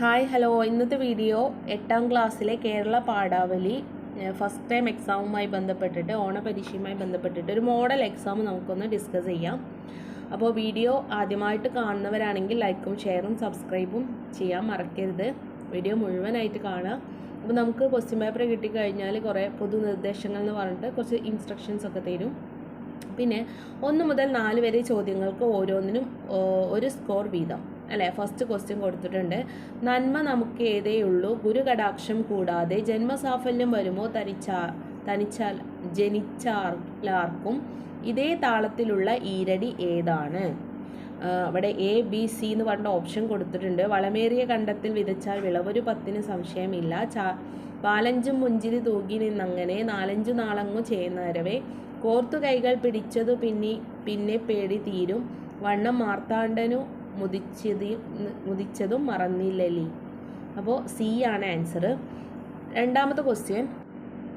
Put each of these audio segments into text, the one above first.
Hi hello ഇന്നത്തെ video എട്ടാം ക്ലാസ്സിലെ കേരള പാഠാവലി ഫസ്റ്റ് ടൈം എക്സാമുമായി ബന്ധപ്പെട്ടിട്ട് ഓണപരീക്ഷയുമായി ബന്ധപ്പെട്ടിട്ട് ഒരു മോഡൽ എക്സാം നമുക്കൊന്ന് ഡിസ്കസ് ചെയ്യാം. അപ്പോൾ വീഡിയോ ആദ്യമായിട്ട് കാണുന്നവരാണെങ്കിൽ ലൈക്കും ഷെയറും സബ്സ്ക്രൈബും ചെയ്യാൻ മറക്കരുത്. വീഡിയോ മുഴുവനായിട്ട് കാണാം അപ്പോൾ നമുക്ക് ക്വസ്റ്റ്യൻ പേപ്പർ കിട്ടിക്കഴിഞ്ഞാൽ കുറേ പൊതുനിർദ്ദേശങ്ങൾ എന്ന് പറഞ്ഞിട്ട് കുറച്ച് ഇൻസ്ട്രക്ഷൻസ് ഒക്കെ തരും. പിന്നെ ഒന്ന് മുതൽ നാല് വരെ ചോദ്യങ്ങൾക്ക് ഓരോന്നിനും ഒരു സ്കോർ വീതം. അല്ലേ? ഫസ്റ്റ് ക്വസ്റ്റ്യൻ കൊടുത്തിട്ടുണ്ട്. നന്മ നമുക്ക് ഏതേയുള്ളൂ ഗുരുകടാക്ഷം കൂടാതെ ജന്മസാഫല്യം വരുമോ? തനിച്ചാ തനിച്ചാൽ ജനിച്ചാർക്കും ഇതേ താളത്തിലുള്ള ഈരടി ഏതാണ്? അവിടെ എ ബി സി എന്ന് പറഞ്ഞ ഓപ്ഷൻ കൊടുത്തിട്ടുണ്ട്. വളമേറിയ കണ്ടത്തിൽ വിതച്ചാൽ വിളവൊരു പത്തിന് സംശയമില്ല. ചാ പാലഞ്ചും മുഞ്ചിരി തൂക്കി നിന്നങ്ങനെ നാലഞ്ചു നാളങ്ങു ചെയ്യുന്നവരവേ കോർത്തു കൈകൾ പിടിച്ചതു പിന്നെ പിന്നെ പേടി തീരും. വണ്ണം മാർത്താണ്ഡനു മുതിച്ചതി മുതിച്ചതും മറന്നില്ലലി അപ്പോൾ സി ആണ് ആൻസർ രണ്ടാമത്തെ ക്വസ്റ്റ്യൻ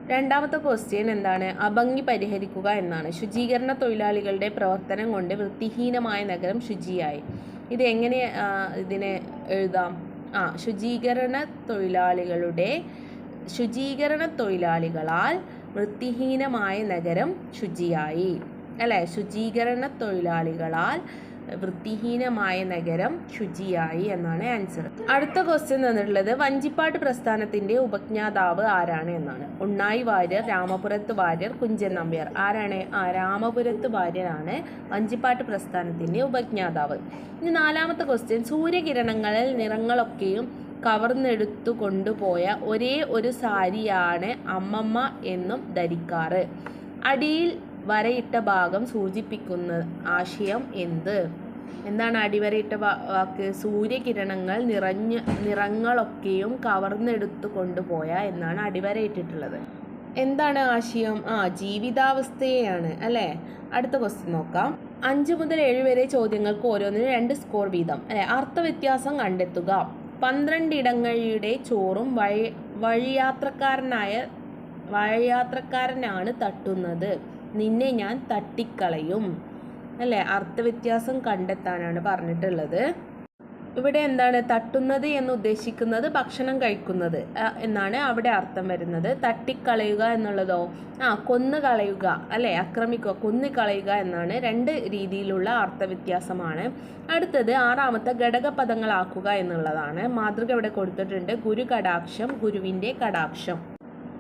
രണ്ടാമത്തെ ക്വസ്റ്റ്യൻ എന്താണ്? അഭംഗി പരിഹരിക്കുക എന്നാണ്. ശുചീകരണ തൊഴിലാളികളുടെ പ്രവർത്തനം കൊണ്ട് വൃത്തിഹീനമായ നഗരം ശുചിയായി. ഇത് എങ്ങനെ ഇതിനെ എഴുതാം? ആ ശുചീകരണ തൊഴിലാളികളുടെ ശുചീകരണ തൊഴിലാളികളാൽ വൃത്തിഹീനമായ നഗരം ശുചിയായി. അല്ലേ? ശുചീകരണ തൊഴിലാളികളാൽ വൃത്തിഹീനമായ നഗരം ശുചിയായി എന്നാണ് ആൻസർ. അടുത്ത ക്വസ്റ്റ്യൻ തന്നിട്ടുള്ളത് വഞ്ചിപ്പാട്ട് പ്രസ്ഥാനത്തിന്റെ ഉപജ്ഞാതാവ് ആരാണ് എന്നാണ്. ഉണ്ണായി വാര്യർ രാമപുരത്ത് വാര്യർ കുഞ്ചൻ നമ്പ്യാർ. ആരാണ്? ആ രാമപുരത്ത് വാര്യരാണ് വഞ്ചിപ്പാട്ട് പ്രസ്ഥാനത്തിന്റെ ഉപജ്ഞാതാവ്. ഇനി നാലാമത്തെ ക്വസ്റ്റ്യൻ സൂര്യകിരണങ്ങളിൽ നിറങ്ങളൊക്കെയും കവർന്നെടുത്തു കൊണ്ടുപോയ ഒരേ ഒരു സാരിയാണ് അമ്മമ്മ എന്നും ധരിക്കാറ്. അടിയിൽ വരയിട്ട ഭാഗം സൂചിപ്പിക്കുന്ന ആശയം എന്ത്? എന്താണ് അടിവരയിട്ട വാക്ക്? സൂര്യകിരണങ്ങൾ നിറഞ്ഞ നിറങ്ങളൊക്കെയും കവർന്നെടുത്തു കൊണ്ടുപോയ എന്നാണ് അടിവരയിട്ടിട്ടുള്ളത്. എന്താണ് ആശയം? ആ ജീവിതാവസ്ഥയെയാണ് അല്ലേ? അടുത്ത ക്വസ്റ്റ്യൻ നോക്കാം. അഞ്ച് മുതൽ ഏഴ് വരെ ചോദ്യങ്ങൾക്ക് ഓരോന്നിനും രണ്ട് സ്കോർ വീതം അല്ലെ? അർത്ഥവ്യത്യാസം കണ്ടെത്തുക. പന്ത്രണ്ടിടങ്ങളുടെ ചോറും വഴി വഴിയാത്രക്കാരനായ വഴിയാത്രക്കാരനാണ് തട്ടുന്നത്. നിന്നെ ഞാൻ തട്ടിക്കളയും. അല്ലേ? അർത്ഥവ്യത്യാസം കണ്ടെത്താനാണ് പറഞ്ഞിട്ടുള്ളത്. ഇവിടെ എന്താണ്? തട്ടുന്നത് എന്ന് ഉദ്ദേശിക്കുന്നത് ഭക്ഷണം കഴിക്കുന്നത് എന്നാണ് അവിടെ അർത്ഥം വരുന്നത്. തട്ടിക്കളയുക എന്നുള്ളതോ? ആ കൊന്നു കളയുക അല്ലേ? ആക്രമിക്കുക കൊന്നു കളയുക എന്നാണ് രണ്ട് രീതിയിലുള്ള അർത്ഥവ്യത്യാസമാണ്. അടുത്തത് ആറാമത്തെ ഘടകപദങ്ങളാക്കുക എന്നുള്ളതാണ്. മാതൃക ഇവിടെ കൊടുത്തിട്ടുണ്ട്. ഗുരു കടാക്ഷം ഗുരുവിന്റെ കടാക്ഷം.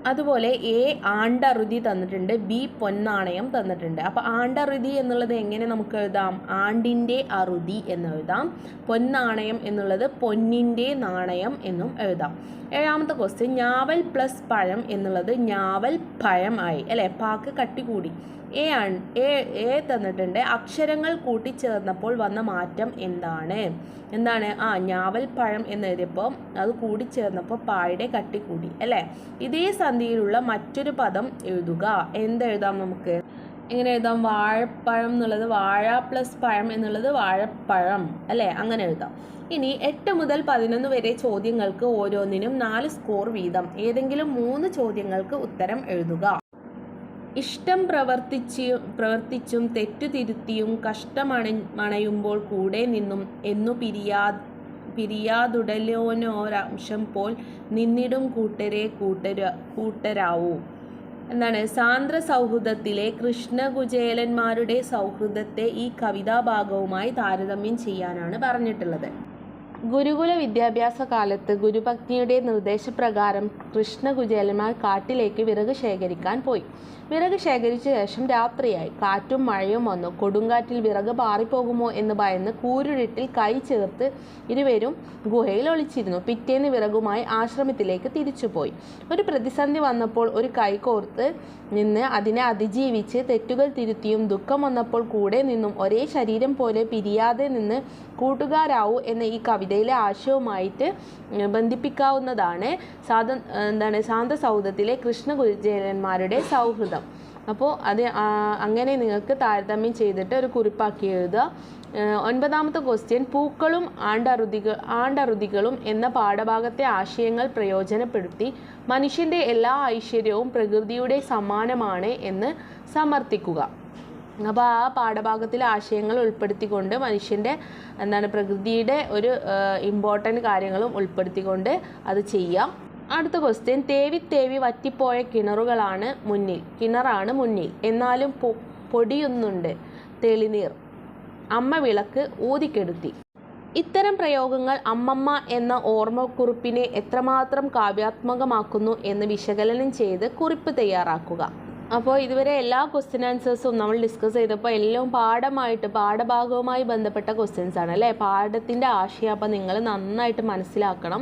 അതുപോലെ എ ആണ്ടറുതി തന്നിട്ടുണ്ട് ബി പൊന്നാണയം തന്നിട്ടുണ്ട്. അപ്പോൾ ആണ്ടറുതി എന്നുള്ളത് എങ്ങനെ നമുക്ക് എഴുതാം? ആണ്ടിന്റെ അറുതി എന്ന് എഴുതാം പൊന്നാണയം എന്നുള്ളത് പൊന്നിന്റെ നാണയം എന്നും എഴുതാം. ഏഴാമത്തെ ക്വസ്റ്റ്യൻ ഞാവൽ പ്ലസ് പഴം എന്നുള്ളത് ഞാവൽ പഴം ആയി. അല്ലേ? പാക്ക് കട്ടി കൂടി. എ ആണ് എ എ തന്നിട്ടുണ്ട്. അക്ഷരങ്ങൾ കൂട്ടിച്ചേർന്നപ്പോൾ വന്ന മാറ്റം എന്താണ്? എന്താണ്? ആ ഞാവൽ പഴം എന്ന് എഴുതിയപ്പോൾ അത് കൂടിച്ചേർന്നപ്പോൾ പായുടെ കട്ടി കൂടി അല്ലേ? ഇതേ സന്ധിയിലുള്ള മറ്റൊരു പദം എഴുതുക. എന്തെഴുതാം നമുക്ക്? എങ്ങനെ എഴുതാം. വാഴപ്പഴം എന്നുള്ളത് വാഴ പ്ലസ് പഴം എന്നുള്ളത് വാഴപ്പഴം അല്ലേ? അങ്ങനെ എഴുതാം. ഇനി എട്ട് മുതൽ പതിനൊന്ന് വരെ ചോദ്യങ്ങൾക്ക് ഓരോന്നിനും നാല് സ്കോർ വീതം. ഏതെങ്കിലും മൂന്ന് ചോദ്യങ്ങൾക്ക് ഉത്തരം എഴുതുക. ഇഷ്ടം പ്രവർത്തിച്ച് പ്രവർത്തിച്ചും തെറ്റു തിരുത്തിയും കഷ്ടമണ മണയുമ്പോൾ കൂടെ നിന്നും എന്നു പിരിയാ പിരിയാതുടലോനോരംശം പോൽ നിന്നിടും കൂട്ടരെ കൂട്ടര കൂട്ടരാവൂ. എന്നാണ് സാന്ദ്ര സൗഹൃദത്തിലെ കൃഷ്ണകുചേലന്മാരുടെ സൗഹൃദത്തെ ഈ കവിതാഭാഗവുമായി താരതമ്യം ചെയ്യാനാണ് പറഞ്ഞിട്ടുള്ളത്. ഗുരുകുല വിദ്യാഭ്യാസ കാലത്ത് ഗുരുഭക്തിയുടെ നിർദ്ദേശപ്രകാരം കൃഷ്ണകുചേലന്മാർ കാട്ടിലേക്ക് വിറക് ശേഖരിക്കാൻ പോയി. വിറക് ശേഖരിച്ച ശേഷം രാത്രിയായി. കാറ്റും മഴയും വന്നു. കൊടുങ്കാറ്റിൽ വിറക് പാറിപ്പോകുമോ എന്ന് ഭയന്ന് കൂരുരുട്ടിൽ കൈ ചേർത്ത് ഇരുവരും ഗുഹയിൽ ഒളിച്ചിരുന്നു. പിറ്റേന്ന് വിറകുമായി ആശ്രമത്തിലേക്ക് തിരിച്ചുപോയി ഒരു പ്രതിസന്ധി വന്നപ്പോൾ ഒരു കൈ കോർത്ത് നിന്ന് അതിനെ അതിജീവിച്ച് തെറ്റുകൾ തിരുത്തിയും ദുഃഖം വന്നപ്പോൾ കൂടെ നിന്നും ഒരേ ശരീരം പോലെ പിരിയാതെ നിന്ന് കൂട്ടുകാരാവൂ എന്ന ഈ കവിതയിലെ ആശയവുമായിട്ട് ബന്ധിപ്പിക്കാവുന്നതാണ് സാധ എന്താണ് ശാന്തസൗധത്തിലെ കൃഷ്ണകുചേരന്മാരുടെ സൗഹൃദം. അപ്പോൾ അത് അങ്ങനെ നിങ്ങൾക്ക് താരതമ്യം ചെയ്തിട്ട് ഒരു കുറിപ്പാക്കി എഴുതുക. ഒൻപതാമത്തെ ക്വസ്റ്റ്യൻ പൂക്കളും ആണ്ടറുതികൾ ആണ്ടറുതികളും എന്ന പാഠഭാഗത്തെ ആശയങ്ങൾ പ്രയോജനപ്പെടുത്തി മനുഷ്യന്റെ എല്ലാ ഐശ്വര്യവും പ്രകൃതിയുടെ സമാനമാണ് എന്ന് സമർത്ഥിക്കുക. അപ്പോൾ ആ പാഠഭാഗത്തിലെ ആശയങ്ങൾ ഉൾപ്പെടുത്തിക്കൊണ്ട് മനുഷ്യന്റെ എന്താണ് പ്രകൃതിയുടെ ഒരു ഇമ്പോർട്ടന്റ് കാര്യങ്ങളും ഉൾപ്പെടുത്തിക്കൊണ്ട് അത് ചെയ്യാം. അടുത്ത ക്വസ്റ്റ്യൻ തേവി തേവി വറ്റിപ്പോയ കിണറുകളാണ് മുന്നിൽ. കിണറാണ് മുന്നിൽ. എന്നാലും പൊ പൊടിയുന്നുണ്ട് തെളിനീർ. അമ്മ വിളക്ക് ഊതിക്കെടുത്തി. ഇത്തരം പ്രയോഗങ്ങൾ അമ്മമ്മ എന്ന ഓർമ്മക്കുറിപ്പിനെ എത്രമാത്രം കാവ്യാത്മകമാക്കുന്നു എന്ന് വിശകലനം ചെയ്ത് കുറിപ്പ് തയ്യാറാക്കുക. അപ്പോൾ ഇതുവരെ എല്ലാ ക്വസ്റ്റ്യൻ ആൻസേഴ്സും നമ്മൾ ഡിസ്കസ് ചെയ്തപ്പോൾ എല്ലാം പാഠമായിട്ട് പാഠഭാഗവുമായി ബന്ധപ്പെട്ട ക്വസ്റ്റ്യൻസ് ആണ് അല്ലേ? പാഠത്തിന്റെ ആശയം അപ്പോൾ നിങ്ങൾ നന്നായിട്ട് മനസ്സിലാക്കണം.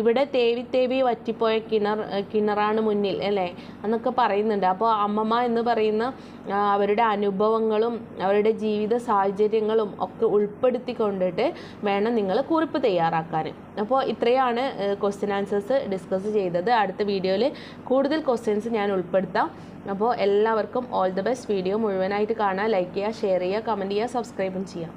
ഇവിടെ തേവി തേവി വറ്റിപ്പോയ കിണർ കിണറാണ് മുന്നിൽ അല്ലേ? എന്നൊക്കെ പറയുന്നുണ്ട്. അപ്പോൾ അമ്മമ്മ എന്ന് പറയുന്ന അവരുടെ അനുഭവങ്ങളും അവരുടെ ജീവിത സാഹചര്യങ്ങളും ഒക്കെ ഉൾപ്പെടുത്തിക്കൊണ്ടിട്ട് വേണം നിങ്ങൾ കുറിപ്പ് തയ്യാറാക്കാൻ അപ്പോൾ ഇത്രയാണ് ക്വസ്റ്റ്യൻ ആൻസേഴ്സ് ഡിസ്കസ് ചെയ്തത്. അടുത്ത വീഡിയോയിൽ കൂടുതൽ ക്വസ്റ്റ്യൻസ് ഞാൻ ഉൾപ്പെടുത്താം. അപ്പോൾ എല്ലാവർക്കും ഓൾ ദ ബെസ്റ്റ് വീഡിയോ മുഴുവനായിട്ട് കാണാം ലൈക്ക് ചെയ്യുക ഷെയർ ചെയ്യുക കമന്റ് ചെയ്യുക സബ്സ്ക്രൈബും ചെയ്യുക